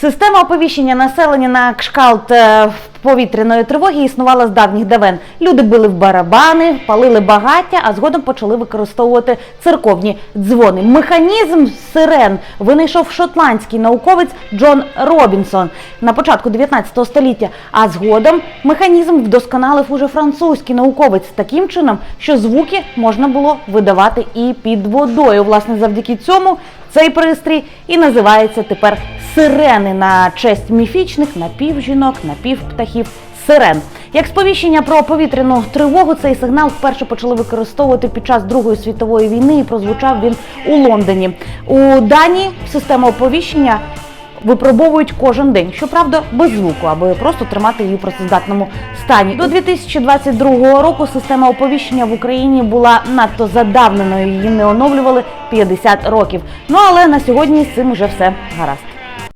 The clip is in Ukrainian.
Система оповіщення населення на кшкалт е, повітряної тривоги існувала з давніх давен. Люди били в барабани, палили багаття, а згодом почали використовувати церковні дзвони. Механізм сирен винайшов шотландський науковець Джон Робінсон на початку 19 століття. А згодом механізм вдосконалив уже французький науковець таким чином, що звуки можна було видавати і під водою. Власне, завдяки цьому цей пристрій і називається тепер сирени на честь міфічних напівжінок, напівптахів сирен. Як сповіщення про повітряну тривогу, цей сигнал вперше почали використовувати під час Другої світової війни і прозвучав він у Лондоні. У Данії систему оповіщення випробовують кожен день, щоправда, без звуку, аби просто тримати її у працездатному стані. До 2022 року система оповіщення в Україні була надто задавненою, її не оновлювали 50 років. Ну але на сьогодні з цим уже все гаразд.